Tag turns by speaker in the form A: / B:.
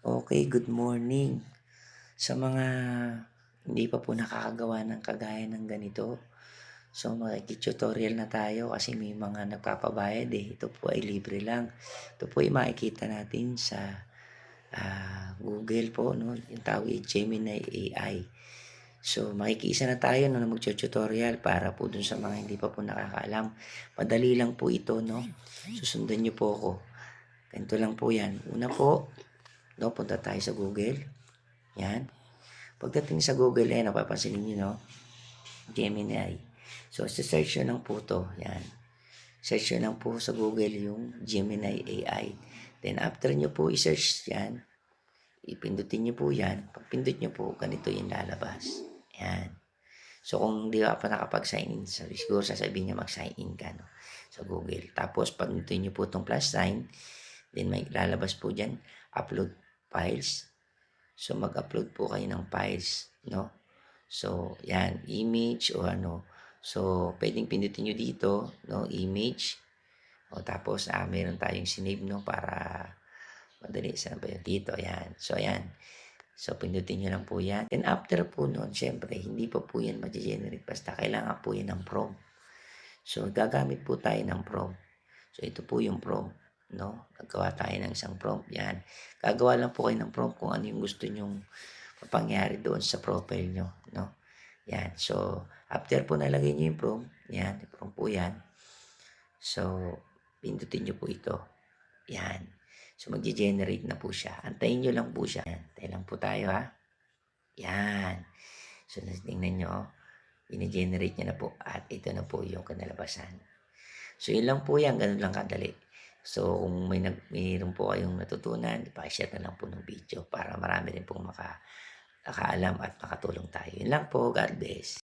A: Okay, good morning. Sa mga hindi pa po nakakagawa ng kagaya ng ganito, so makiki-tutorial na tayo kasi may mga nagpapabayad eh. Ito po ay libre lang. Ito po ay makikita natin sa ah, Google po, no? Yung tawag ay Gemini AI. So, makikisa na tayo no, na mag-tutorial para po dun sa mga hindi pa po nakakaalam. Madali lang po ito, no? Susundan niyo po ako. Ganito lang po yan. Una po, no, punta tayo sa Google. Yan. Pagdating sa Google, eh, napapansin niyo, no? Gemini. So, search nyo lang po to. Yan. Search nyo lang po sa Google yung Gemini AI. Then, after nyo po i-search yan, ipindutin nyo po yan. Pag pindot nyo po, ganito yung lalabas. Yan. So, kung di ka pa nakapag-sign in, siguro sasabihin niya mag-sign in ka no, sa Google. Tapos, pag nito nyo po itong plus sign, then may lalabas po dyan, upload files. So, mag-upload po kayo ng files, no? So, yan, image o ano. So, pwedeng pindutin nyo dito, no, image. O, tapos, ah, meron tayong sinave, no, para madali. Saan ba yun? Dito, yan. So, yan. So, pindutin nyo lang po yan. And after po nun, syempre, hindi pa po yan mag-generate. Basta kailangan po yan ng prompt. So, gagamit po tayo ng prompt. So, ito po yung prompt. No? Naggawa tayo ng isang prompt. Yan. Gagawa lang po kayo ng prompt kung ano yung gusto nyong mapangyari doon sa profile nyo. No? Yan. So, after po nalagay nyo yung prompt, yan, yung prompt po yan. So, pindutin nyo po ito. Yan. So, mag-generate na po siya. Antayin nyo lang po siya. Yan. Antayin lang po tayo, ha? Yan. So, tingnan nyo, oh. Bine-generate niya na po. At ito na po yung kanalabasan. So, yun lang po yan. Ganun lang kadali. So, kung may nag, mayroon po kayong natutunan, pa-share na lang po ng video para marami rin pong maka, nakaalam at makatulong tayo. Yun lang po. God bless.